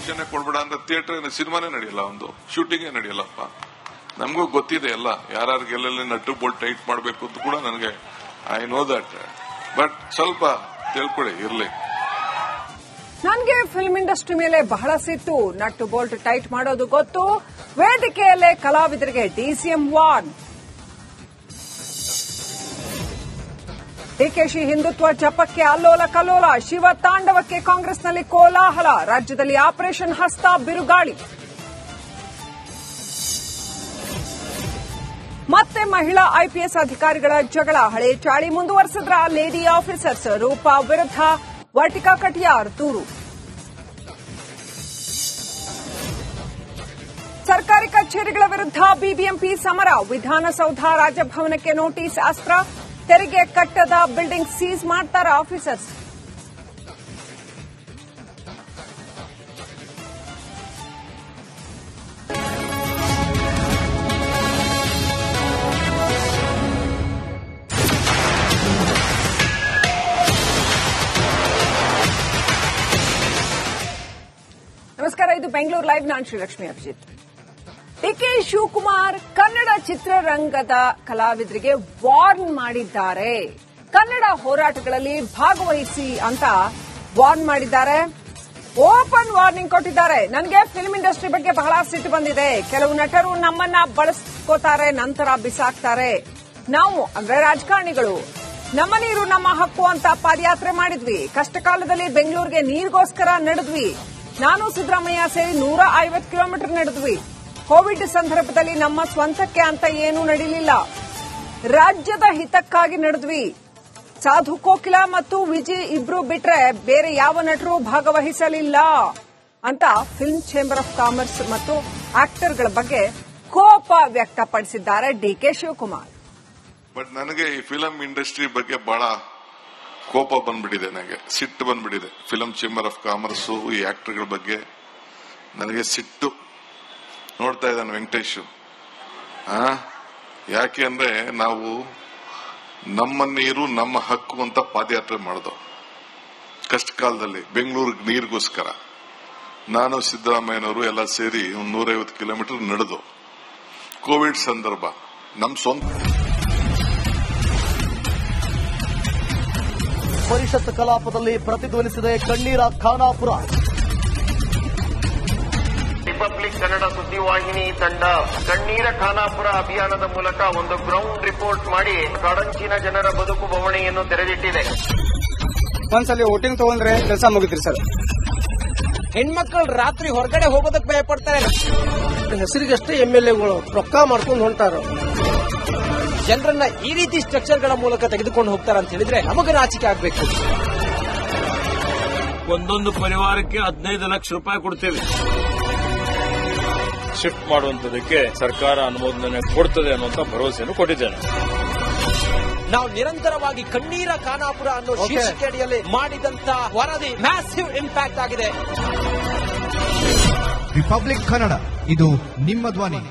Permission ಕೊಡ್ಬೇಡ ಅಂದ್ರೆ theatre ಸಿನಿಮಾನೇ ನಡೆಯಲ್ಲ ಒಂದು? ಶೂಟಿಂಗೇ ನಡೆಯಲ್ಲಪ್ಪ? ನಮಗೂ ಗೊತ್ತಿದೆ ಎಲ್ಲ. ಯಾರ್ಯಾರಿಗೆ ಎಲ್ಲೆಲ್ಲಿ ನಟ್ಟು ಬೋಲ್ಟ್ ಟೈಟ್ ಮಾಡಬೇಕು ಅಂತ ಕೂಡ ನನಗೆ ಐ ನೋ ದಟ್ ಬಟ್ ಸ್ವಲ್ಪ ತಿಳ್ಕೊಳ್ಳಿ ಇರ್ಲಿ. ನನಗೆ ಫಿಲ್ಮ್ ಇಂಡಸ್ಟ್ರಿ ಮೇಲೆ ಬಹಳ ಸಿಟ್ಟು. ನಟ್ಟು ಬೋಲ್ಟ್ ಟೈಟ್ ಮಾಡೋದು ಗೊತ್ತು. ವೇದಿಕೆಯಲ್ಲೇ ಕಲಾವಿದರಿಗೆ ಡಿಸಿಎಂ ವಾರ್ನ್ ಡಿಕೆಶಿ ಹಿಂದುತ್ವ ಜಪಕ್ಕೆ ಅಲ್ಲೋಲ ಕಲ್ಲೋಲ, ಶಿವ ತಾಂಡವಕ್ಕೆ ಕಾಂಗ್ರೆಸ್ನಲ್ಲಿ ಕೋಲಾಹಲ, ರಾಜ್ಯದಲ್ಲಿ ಆಪರೇಷನ್ ಹಸ್ತ ಬಿರುಗಾಳಿ. ಮತ್ತೆ ಮಹಿಳಾ ಐಪಿಎಸ್ ಅಧಿಕಾರಿಗಳ ಜಗಳ, ಹಳೆ ಚಾಳಿ ಮುಂದುವರೆಸಿದ್ರ ಲೇಡಿ ಆಫೀಸರ್ಸ್ ರೂಪಾ ವಿರುದ್ಧ ವಾಟಿಕಾ ಕಟಿಯಾರ್ ದೂರು ಸರ್ಕಾರಿ ಕಚೇರಿಗಳ ವಿರುದ್ಧ ಬಿಬಿಎಂಪಿ ಸಮರ, ವಿಧಾನಸೌಧ ರಾಜಭವನಕ್ಕೆ ನೋಟಿಸ್ ಅಸ್ತ್ರ ತೆರಿಗೆ ಕಟ್ಟದ ಬಿಲ್ಡಿಂಗ್ ಸೀಸ್ ಮಾಡ್ತಾರ ಆಫೀಸರ್ಸ್. ನಮಸ್ಕಾರ ಇದು ಬೆಂಗಳೂರು ಲೈವ್. ನಾನು ಶ್ರೀಲಕ್ಷ್ಮಿ ಅಭಿಜಿತ್. ಡಿಕೆ ಶಿವಕುಮಾರ್ ಕನ್ನಡ ಚಿತ್ರರಂಗದ ಕಲಾವಿದರಿಗೆ ವಾರ್ನ್ ಮಾಡಿದ್ದಾರೆ. ಕನ್ನಡ ಹೋರಾಟಗಳಲ್ಲಿ ಭಾಗವಹಿಸಿ ಅಂತ ವಾರ್ನ್ ಮಾಡಿದ್ದಾರೆ. ಓಪನ್ ವಾರ್ನಿಂಗ್ ಕೊಟ್ಟಿದ್ದಾರೆ. ನನಗೆ ಫಿಲ್ಮ್ ಇಂಡಸ್ಟ್ರಿ ಬಗ್ಗೆ ಬಹಳ ಸಿಟ್ಟು ಬಂದಿದೆ. ಕೆಲವು ನಟರು ನಮ್ಮನ್ನ ಬಳಸ್ಕೋತಾರೆ, ನಂತರ ಬಿಸಾಕ್ತಾರೆ. ನಾವು ಅಂದ್ರೆ ರಾಜಕಾರಣಿಗಳು. ನಮ್ಮ ನೀರು ನಮ್ಮ ಹಕ್ಕು ಅಂತ ಪಾದಯಾತ್ರೆ ಮಾಡಿದ್ವಿ. ಕಷ್ಟಕಾಲದಲ್ಲಿ ಬೆಂಗಳೂರಿಗೆ ನೀರಿಗೋಸ್ಕರ ನಡೆದ್ವಿ. ನಾನು ಸಿದ್ದರಾಮಯ್ಯ ಸೇರಿ ನೂರ ಐವತ್ತು ಕಿಲೋಮೀಟರ್ ನಡೆದ್ವಿ. ಕೋವಿಡ್ ಸಂದರ್ಭದಲ್ಲಿ ನಮ್ಮ ಸ್ವಂತಕ್ಕೆ ಅಂತ ಏನೂ ನಡೀಲಿಲ್ಲ. ರಾಜ್ಯದ ಹಿತಕ್ಕಾಗಿ ನಡೆದ್ವಿ. ಸಾಧು ಕೋಕಿಲ ಮತ್ತು ವಿಜಯ್ ಇಬ್ರು ಬಿಟ್ರೆ ಬೇರೆ ಯಾವ ನಟರು ಭಾಗವಹಿಸಲಿಲ್ಲ ಅಂತ ಫಿಲ್ಮ್ ಚೇಂಬರ್ ಆಫ್ ಕಾಮರ್ಸ್ ಮತ್ತು ಆಕ್ಟರ್ಗಳ ಬಗ್ಗೆ ಕೋಪ ವ್ಯಕ್ತಪಡಿಸಿದ್ದಾರೆ ಡಿ ಕೆ ಶಿವಕುಮಾರ್. ಬಟ್ ನನಗೆ ಈ ಫಿಲಂ ಇಂಡಸ್ಟ್ರಿ ಬಗ್ಗೆ ಬಹಳ ಕೋಪ ಬಂದ್ಬಿಟ್ಟಿದೆ ನನಗೆ. ಸಿಟ್ಟು ಬಂದ್ಬಿಟ್ಟಿದೆ. ಫಿಲಂ ಚೇಂಬರ್ ಆಫ್ ಕಾಮರ್ಸ್ ಈ ಆಕ್ಟರ್ಗಳ ಬಗ್ಗೆ ನನಗೆ ಸಿಟ್ಟು ನೋಡ್ತಾ ಇದ್ದಾನೆ ವೆಂಕಟೇಶು. ಆ? ಯಾಕೆ ಅಂದ್ರೆ ನಾವು ನಮ್ಮ ನೀರು, ನಮ್ಮ ಹಕ್ಕು ಅಂತ ಪಾದಯಾತ್ರೆ ಮಾಡ್ದೋ. ಕಷ್ಟ ಕಾಲದಲ್ಲಿ ಬೆಂಗಳೂರಿಗೆ ನೀರಿಗೋಸ್ಕರ. ನಾನು ಸಿದ್ದರಾಮಯ್ಯನವರು ಎಲ್ಲ ಸೇರಿ ಒಂದು ನೂರೈವತ್ತು ಕಿಲೋಮೀಟರ್ ನಡೆದು. ಕೋವಿಡ್ ಸಂದರ್ಭ ನಮ್ಮ ಸ್ವಂತ ಪರಿಷತ್ ಕಲಾಪದಲ್ಲಿ ಪ್ರತಿಧ್ವನಿಸಿದೆ ಕಣ್ಣೀರ ಖಾನಾಪುರ. ರಿಪಬ್ಲಿಕ್ ಕನ್ನಡ ಸುದ್ದಿವಾಹಿನಿ ತಂಡ ಕಣ್ಣೀರ ಖಾನಾಪುರ ಅಭಿಯಾನದ ಮೂಲಕ ಒಂದು ಗ್ರೌಂಡ್ ರಿಪೋರ್ಟ್ ಮಾಡಿ ಕಡಂಚಿನ ಜನರ ಬದುಕು ಬವಣೆಯನ್ನು ತೆರೆದಿಟ್ಟಿದೆ. ಒಂದ್ಸಲಿ ವೋಟಿಂಗ್ ತಗೊಂಡ್ರೆ ಕೆಲಸ ಮುಗಿದ್ರಿ ಸರ್. ಹೆಣ್ಮಕ್ಳು ರಾತ್ರಿ ಹೊರಗಡೆ ಹೋಗೋದಕ್ಕೆ ಭಯ ಪಡ್ತಾರೆ ಹೆಸರಿಗಷ್ಟೇ ಎಂಎಲ್ಎಗಳು ಎಲ್ ಎಗಳು ರೊಕ್ಕ ಮಾಡ್ಕೊಂಡು ಹೊಂಟಾರ. ಜನರನ್ನ ಈ ರೀತಿ ಸ್ಟ್ರಕ್ಚರ್ಗಳ ಮೂಲಕ ತೆಗೆದುಕೊಂಡು ಹೋಗ್ತಾರೆ ಅಂತ ಹೇಳಿದ್ರೆ ನಮಗೆ ನಾಚಿಕೆ ಆಗ್ಬೇಕು. ಒಂದೊಂದು ಪರಿವಾರಕ್ಕೆ ಹದಿನೈದು ಲಕ್ಷ ರೂಪಾಯಿ ಕೊಡ್ತೇವೆ. ಶಿಫ್ಟ್ ಮಾಡುವಂತದಕ್ಕೆ ಸರ್ಕಾರ ಅನುಮೋದನೆ ಕೊಡ್ತದೆ ಅನ್ನುವಂತ ಭರವಸೆಯನ್ನು ಕೊಟ್ಟಿದ್ದೇನೆ. ನಾವು ನಿರಂತರವಾಗಿ ಕಣ್ಣೀರ ಖಾನಾಪುರ ಅನ್ನೋ ಶೀರ್ಷಿಕೆ ಅಡಿಯಲ್ಲಿ ಮಾಡಿದಂತ ವರದಿ ಮ್ಯಾಸಿವ್ ಇಂಪ್ಯಾಕ್ಟ್ ಆಗಿದೆ. ರಿಪಬ್ಲಿಕ್ ಕನ್ನಡ ಇದು ನಿಮ್ಮ ಧ್ವನಿ.